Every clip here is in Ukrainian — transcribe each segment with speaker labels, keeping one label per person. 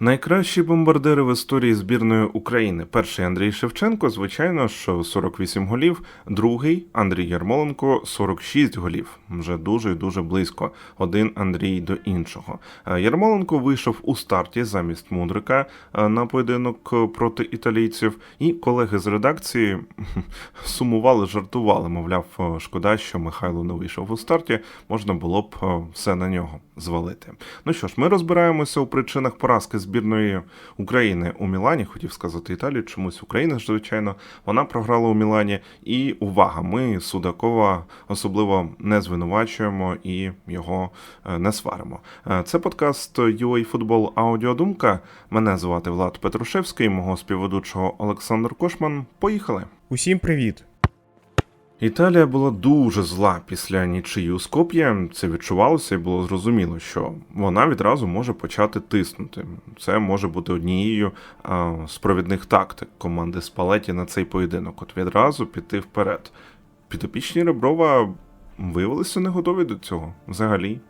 Speaker 1: Найкращі бомбардири в історії збірної України. Перший Андрій Шевченко, звичайно, що 48 голів. Другий Андрій Ярмоленко 46 голів. Вже дуже і дуже близько. Один Андрій до іншого. Е, Ярмоленко вийшов у старті замість Мудрика е, на поєдинок е, проти італійців. І колеги з редакції сумували, жартували. Мовляв, шкода, що Михайло не вийшов у старті. Можна було б все на нього звалити. Ну що ж, ми розбираємося у причинах поразки збірної України у Мілані. Хотів сказати Італії, чомусь Україна звичайно, вона програла у Мілані. І увага, ми Судакова особливо не звинувачуємо і його е, не сваримо. Е, Це подкаст UA Football Аудіодумка. Мене звати Влад Петрушевський, мого співведучого Олександр Кошман. Поїхали!
Speaker 2: Усім привіт!
Speaker 1: Італія була дуже зла після нічиї у Скоп'є. Це відчувалося і було зрозуміло, що вона відразу може почати тиснути. Це може бути однією а, з провідних тактик команди Спалеті на цей поєдинок. От відразу піти вперед. Підопічні Реброва виявилися не готові до цього взагалі.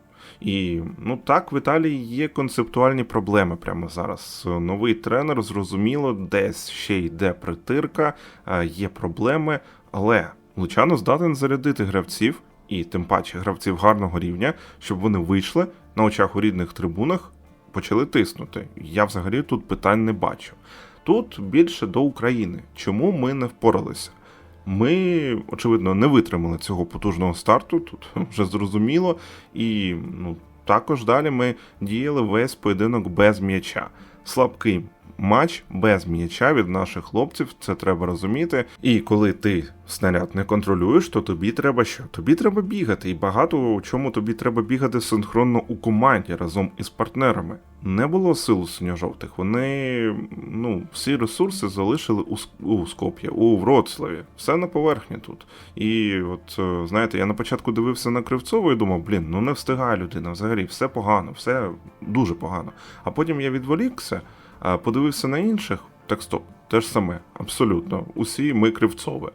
Speaker 1: І ну так, в Італії є концептуальні проблеми прямо зараз. Новий тренер, зрозуміло, десь ще йде притирка, є проблеми, але Лучано здатен зарядити гравців, і тим паче гравців гарного рівня, щоб вони вийшли на очах у рідних трибунах, почали тиснути. Я взагалі тут питань не бачу. Тут більше до України. Чому ми не впоралися? Ми, очевидно, не витримали цього потужного старту, тут вже зрозуміло. І ну, також далі ми діяли весь поєдинок без м'яча. Слабкий матч без м'яча від наших хлопців, це треба розуміти. І коли ти снаряд не контролюєш, то тобі треба що? Тобі треба бігати, і багато у чому тобі треба бігати синхронно у команді разом із партнерами. Не було сил у синьо-жовтих. Вони ну, всі ресурси залишили у, у Скоп'є, у Вроцлаві. Все на поверхні тут. І от е, знаєте, я на початку дивився на Кривцову і думав, блін, ну не встигає людина взагалі, все погано, все дуже погано. А потім я відволікся, а подивився на інших, так стоп, те ж саме, абсолютно. Усі ми Кривцове.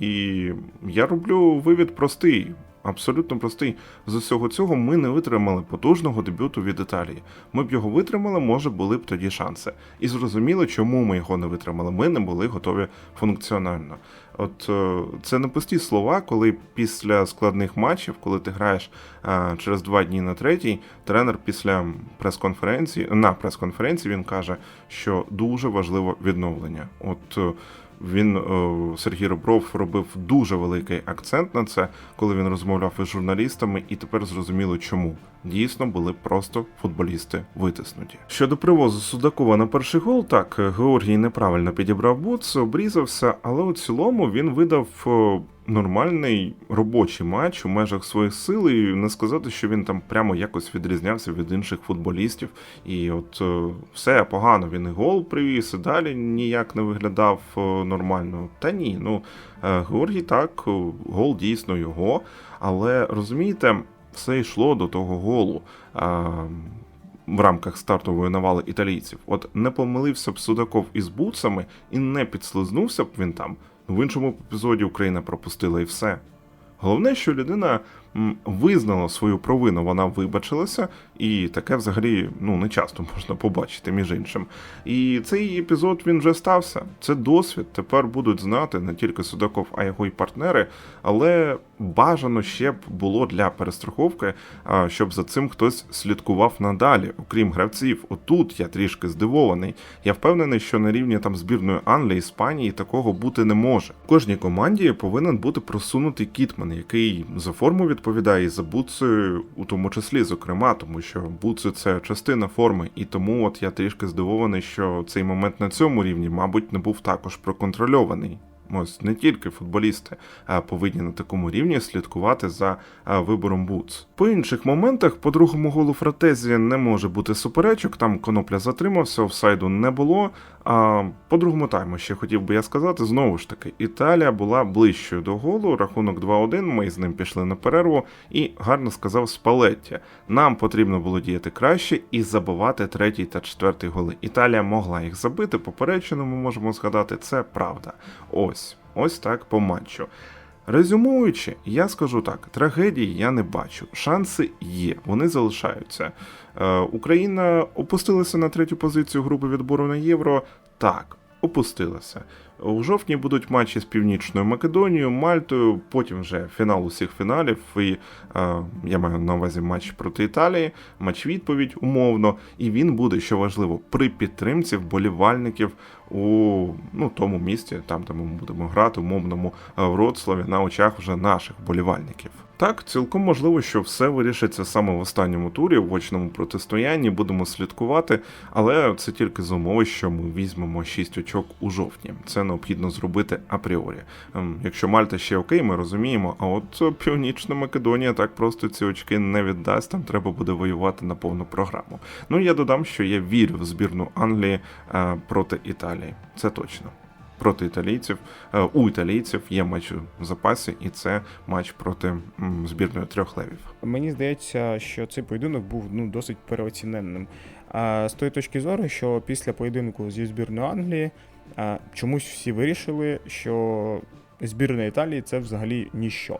Speaker 1: І я роблю вивід простий. Абсолютно простий. З усього цього ми не витримали потужного дебюту від Італії. Ми б його витримали, може, були б тоді шанси. І зрозуміло, чому ми його не витримали. Ми не були готові функціонально. От е, це не пусті слова, коли після складних матчів, коли ти граєш е, через два дні на третій, тренер після прес-конференції на прес-конференції він каже, що дуже важливо відновлення. От е, він е, Сергій Ребров робив дуже великий акцент на це, коли він розмовляв із журналістами, і тепер зрозуміло, чому дійсно були просто футболісти витиснуті. Щодо привозу Судакова на перший гол, так Георгій неправильно підібрав бутс, обрізався, але у цілому він видав. Нормальний робочий матч у межах своїх сил, і не сказати, що він там прямо якось відрізнявся від інших футболістів. І от е, все погано. Він і гол привіз, і далі ніяк не виглядав е, нормально. Та ні, ну е, Георгій так, гол дійсно його. Але розумієте, все йшло до того голу. В рамках стартової навали італійців, от не помилився б Судаков із бутсами і не підслизнувся б він там. В іншому епізоді Україна пропустила і все. Головне, що людина визнала свою провину, вона вибачилася, і таке взагалі ну не часто можна побачити між іншим. І цей епізод він вже стався. Це досвід. Тепер будуть знати не тільки Судаков, а його й партнери. Але бажано ще б було для перестраховки, щоб за цим хтось слідкував надалі, окрім гравців. Отут я трішки здивований. Я впевнений, що на рівні там збірної Англії, Іспанії такого бути не може. В кожній команді повинен бути просунутий кітман, який за форму відповідає і за буцею, у тому числі, зокрема, тому що буци це частина форми, і тому от я трішки здивований, що цей момент на цьому рівні, мабуть, не був також проконтрольований. Ось не тільки футболісти повинні на такому рівні слідкувати за вибором бутс. По інших моментах, по другому голу Фратезі не може бути суперечок. Там конопля затримався, офсайду не було. А по другому тайму ще хотів би я сказати, знову ж таки, Італія була ближчою до голу. Рахунок 2-1, Ми з ним пішли на перерву, і гарно сказав Спалетті. Нам потрібно було діяти краще і забивати третій та четвертий голи. Італія могла їх забити. Поперечину ми можемо згадати, це правда. Ось, ось так по матчу. Резюмуючи, я скажу так: трагедії я не бачу. Шанси є, вони залишаються. Е, Україна опустилася на третю позицію групи відбору на євро. Так, опустилася. У жовтні будуть матчі з Північною Македонією, Мальтою, потім вже фінал усіх фіналів. І е, я маю на увазі матч проти Італії, матч відповідь умовно. І він буде, що важливо, при підтримці вболівальників у ну, тому місті, там де ми будемо грати, умовному е, Вроцлаві, на очах вже наших вболівальників. Так, цілком можливо, що все вирішиться саме в останньому турі, в очному протистоянні, будемо слідкувати, але це тільки за умови, що ми візьмемо 6 очок у жовтні. Це необхідно зробити апріорі. Ем, Якщо Мальта ще окей, ми розуміємо. А от Північна Македонія так просто ці очки не віддасть. Там треба буде воювати на повну програму. Ну я додам, що я вірю в збірну Англії е, проти Італії. Це точно. Проти італійців е, у італійців є матч в запасі, і це матч проти збірної трьох левів.
Speaker 2: Мені здається, що цей поєдинок був ну досить переоціненним. А з тої точки зору, що після поєдинку зі збірною Англії чомусь всі вирішили, що збірна Італії це взагалі ніщо.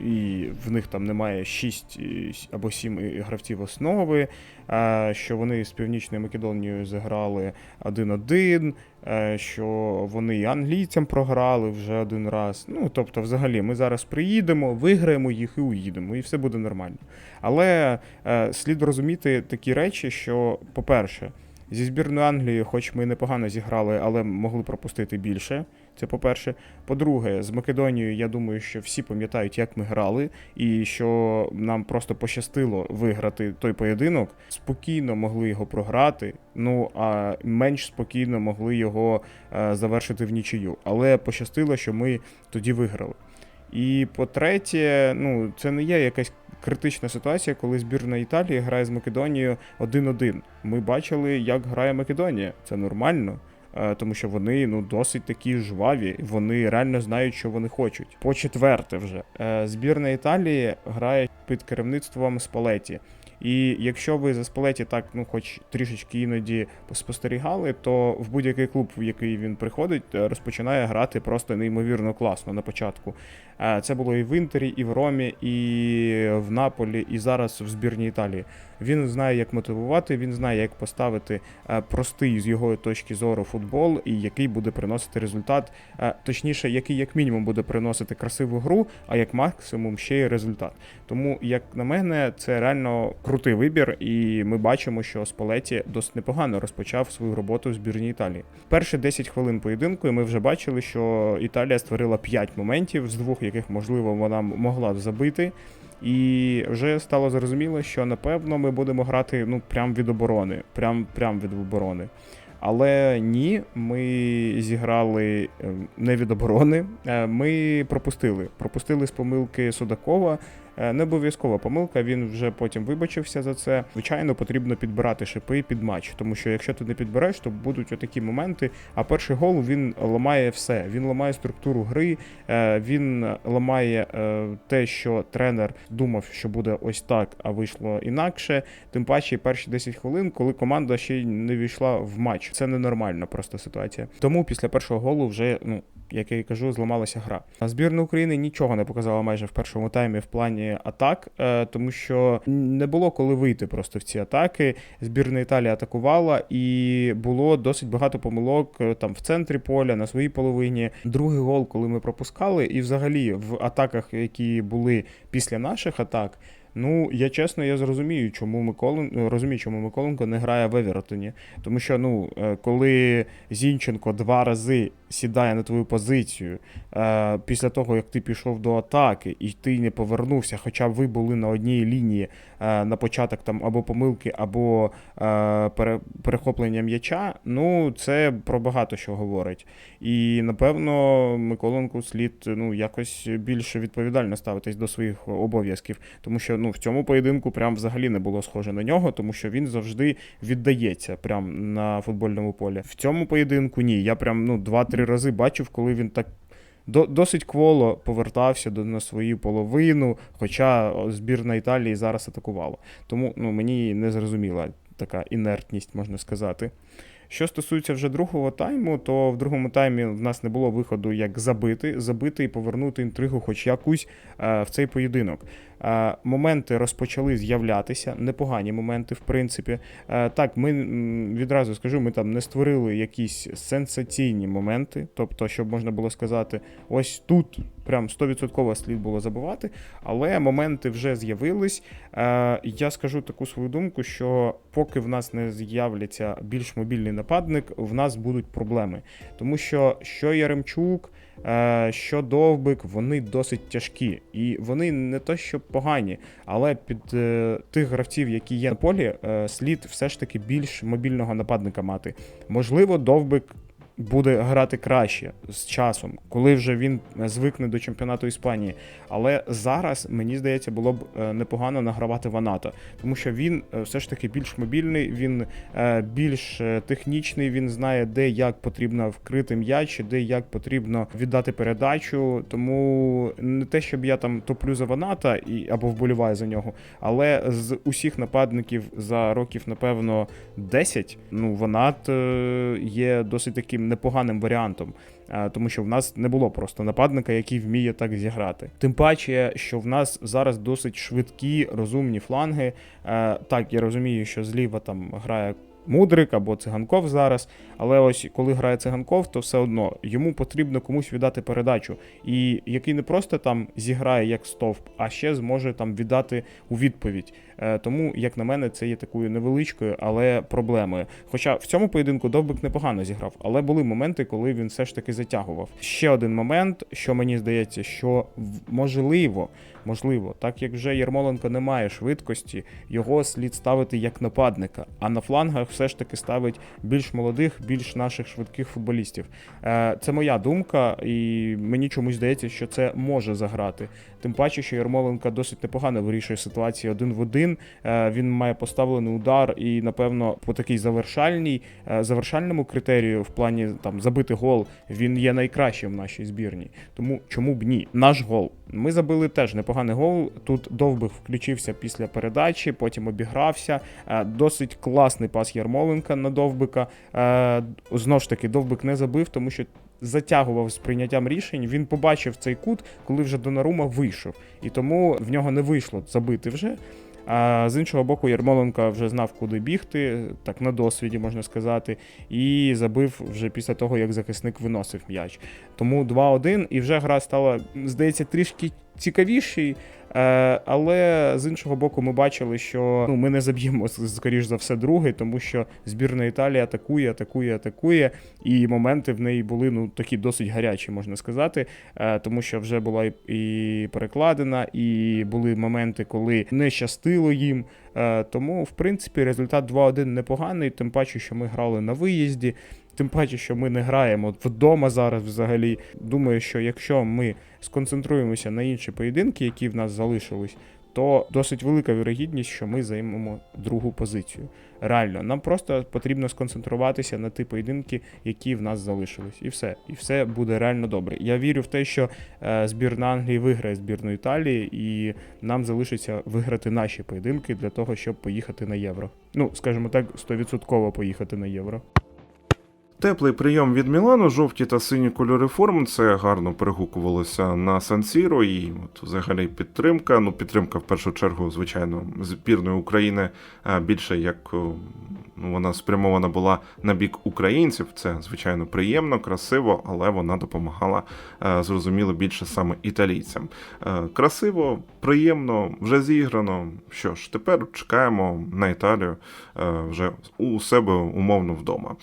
Speaker 2: І в них там немає 6 або 7 гравців основи, що вони з Північною Македонією заграли 1-1, е, що вони і англійцям програли вже один раз. Ну, тобто, взагалі, ми зараз приїдемо, виграємо їх і уїдемо, і все буде нормально. Але е, слід розуміти такі речі, що, по-перше, зі збірною Англії, хоч ми непогано зіграли, але могли пропустити більше. Це по-перше. По-друге, з Македонією, я думаю, що всі пам'ятають, як ми грали, і що нам просто пощастило виграти той поєдинок. Спокійно могли його програти, ну а менш спокійно могли його е, завершити в нічию. Але пощастило, що ми тоді виграли. І по-третє, ну це не є якась критична ситуація, коли збірна Італії грає з Македонією 1-1. Ми бачили, як грає Македонія. Це нормально. Е, Тому що вони ну досить такі жваві, вони реально знають, що вони хочуть. По четверте, вже е, збірна Італії грає під керівництвом Спалеті. І якщо ви за Спалеті так, ну хоч трішечки іноді спостерігали, то в будь-який клуб, в який він приходить, е, розпочинає грати просто неймовірно класно на початку. Е, Це було і в Інтері, і в Ромі, і в Наполі, і зараз в збірній Італії. Він знає, як мотивувати, він знає, як поставити е, простий з його точки зору футбол, і який буде приносити результат, точніше, який як мінімум буде приносити красиву гру, а як максимум ще й результат. Тому, як на мене, це реально крутий вибір, і ми бачимо, що Спалеті досить непогано розпочав свою роботу в збірній Італії. Перші 10 хвилин поєдинку, і ми вже бачили, що Італія створила 5 моментів, з двох яких можливо вона могла б забити. І вже стало зрозуміло, що напевно ми будемо грати ну прям від оборони, прям, прям від оборони. Але ні, ми зіграли е, не від оборони. е, Ми пропустили. Пропустили з помилки Судакова. Е, Не обов'язкова помилка, він вже потім вибачився за це. Звичайно, потрібно підбирати шипи під матч, тому що якщо ти не підбереш, то будуть отакі моменти. А перший гол він ламає все. Він ламає структуру гри, е, він ламає е, те, що тренер думав, що буде ось так, а вийшло інакше. Тим паче, перші 10 хвилин, коли команда ще й не війшла в матч. Це ненормальна просто ситуація. Тому після першого голу вже ну. Як я і кажу, зламалася гра. А збірна України нічого не показала майже в першому таймі в плані атак, е, тому що не було коли вийти просто в ці атаки. Збірна Італії атакувала, і було досить багато помилок е, там в центрі поля, на своїй половині. Другий гол, коли ми пропускали, і взагалі в атаках, які були після наших атак. Ну, я чесно, я зрозумію, чому Миколен... розумію, чому Миколенко не грає в Евертоні. Тому що, ну, е, коли Зінченко два рази сідає на твою позицію е, після того, як ти пішов до атаки, і ти не повернувся, хоча ви були на одній лінії е, на початок там або помилки, або пере... перехоплення м'яча, ну це про багато що говорить. І напевно Миколенку слід ну якось більше відповідально ставитись до своїх обов'язків, тому що ну в цьому поєдинку прям взагалі не було схоже на нього, тому що він завжди віддається прям на футбольному полі. В цьому поєдинку ні. Я прям ну два-три рази бачив, коли він так. Досить кволо повертався до на свою половину, хоча збірна Італії зараз атакувала. Тому ну, мені не зрозуміла така інертність, можна сказати. Що стосується вже другого тайму, то в другому таймі в нас не було виходу як забити, забити і повернути інтригу, хоч якусь е, в цей поєдинок. Е, моменти розпочали з'являтися, непогані моменти, в принципі. Е, так, ми відразу скажу, ми там не створили якісь сенсаційні моменти, тобто, щоб можна було сказати, ось тут прям 100% слід було забувати, але моменти вже з'явились. Е, я скажу таку свою думку, що поки в нас не з'являться більш мобільний нападник, в нас будуть проблеми. Тому що що Яремчук, е, що Довбик, вони досить тяжкі. І вони не то що погані, але під е, тих гравців, які є на полі, слід все ж таки більш мобільного нападника мати. Можливо, Довбик буде грати краще з часом, коли вже він звикне до чемпіонату Іспанії. Але зараз мені здається, було б е, непогано награвати Ваната, тому що він е, все ж таки більш мобільний, він е, більш е, технічний. Він знає, де як потрібно вкрити м'яч, де як потрібно віддати передачу. Тому не те, щоб я там топлю за Ваната і або вболіваю за нього, але з усіх нападників за років, напевно, 10, ну Ванат е, є досить таким непоганим варіантом. Е, Тому що в нас не було просто нападника, який вміє так зіграти. Тим паче, що в нас зараз досить швидкі, розумні фланги. Е, Так, я розумію, що зліва там грає Мудрик або циганков зараз. Але ось коли грає циганков, то все одно йому потрібно комусь віддати передачу. І який не просто там зіграє як стовп, а ще зможе там віддати у відповідь. Е, Тому, як на мене, це є такою невеличкою, але проблемою. Хоча в цьому поєдинку Довбик непогано зіграв, але були моменти, коли він все ж таки затягував. Ще один момент, що мені здається, що можливо, можливо, так як вже Ярмоленко не має швидкості, його слід ставити як нападника, а на флангах все ж таки ставить більш молодих, більш наших швидких футболістів. Е, Це моя думка, і мені чомусь здається, що це може заграти. Тим паче, що Ярмоленко досить непогано вирішує ситуації один в один. Е, Він має поставлений удар, і напевно по такій завершальній е, завершальному критерію в плані там забити гол він є найкращим в нашій збірні. Тому чому б ні? Наш гол. Ми забили теж непоганий гол. Тут Довбик включився після передачі, потім обігрався. Е, Досить класний пас Ярмоленка на Довбика. Знову ж таки, Довбик не забив, тому що. Затягував з прийняттям рішень, він побачив цей кут, коли вже Донарума вийшов, і тому в нього не вийшло забити вже. А з іншого боку, Ярмоленко вже знав, куди бігти, так на досвіді можна сказати, і забив вже після того, як захисник виносив м'яч. Тому 2-1, і вже гра стала, здається, трішки цікавішою. Е, але з іншого боку, ми бачили, що ну, ми не заб'ємо скоріш за все другий, тому що збірна Італії атакує, атакує, атакує, і моменти в неї були ну такі досить гарячі, можна сказати. Е, тому що вже була і, перекладена, і були моменти, коли не щастило їм. Е, тому, в принципі, результат 2-1 непоганий, тим паче, що ми грали на виїзді. Тим паче, що ми не граємо вдома зараз взагалі. Думаю, що якщо ми сконцентруємося на інші поєдинки, які в нас залишились, то досить велика вірогідність, що ми займемо другу позицію. Реально, нам просто потрібно сконцентруватися на ті поєдинки, які в нас залишились, і все. І все буде реально добре. Я вірю в те, що е, збірна Англії виграє збірну Італії, і нам залишиться виграти наші поєдинки для того, щоб поїхати на євро. Ну, скажімо так, 100% поїхати на євро.
Speaker 1: Теплий прийом від Мілану, жовті та сині кольори форм. Це гарно перегукувалося на Сан-Сіро і от взагалі підтримка. Ну, підтримка в першу чергу, звичайно, збірної України більше як вона спрямована була на бік українців. Це звичайно приємно, красиво, але вона допомагала е, зрозуміло більше саме італійцям. Е, Красиво, приємно, вже зіграно. Що ж, тепер чекаємо на Італію е, вже у себе умовно вдома.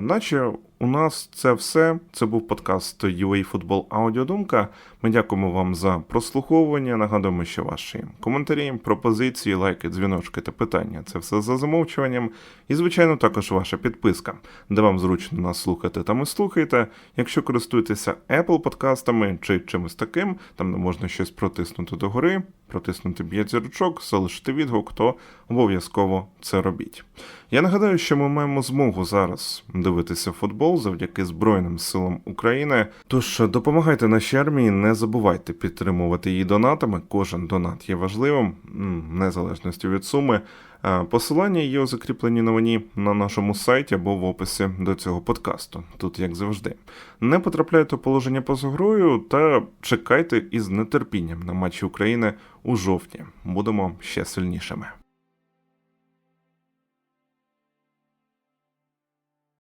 Speaker 1: Наче у нас це все. Це був подкаст UA Football Аудіодумка. Ми дякуємо вам за прослуховування. Нагадуємо, що ваші коментарі, пропозиції, лайки, дзвіночки та питання це все за замовчуванням. І, звичайно, також ваша підписка, де вам зручно нас слухати, там і слухайте. Якщо користуєтеся Apple подкастами чи чимось таким, там де можна щось протиснути догори, протиснути 5 зірочок, залишити відгук, то обов'язково це робіть. Я нагадаю, що ми маємо змогу зараз дивитися футбол завдяки Збройним силам України. Тож допомагайте нашій армії, не забувайте підтримувати її донатами. Кожен донат є важливим, незалежності від суми. Посилання є закріплені новині на нашому сайті або в описі до цього подкасту. Тут як завжди. Не потрапляйте у положення поза грою та чекайте із нетерпінням на матчі України у жовтні. Будемо ще сильнішими.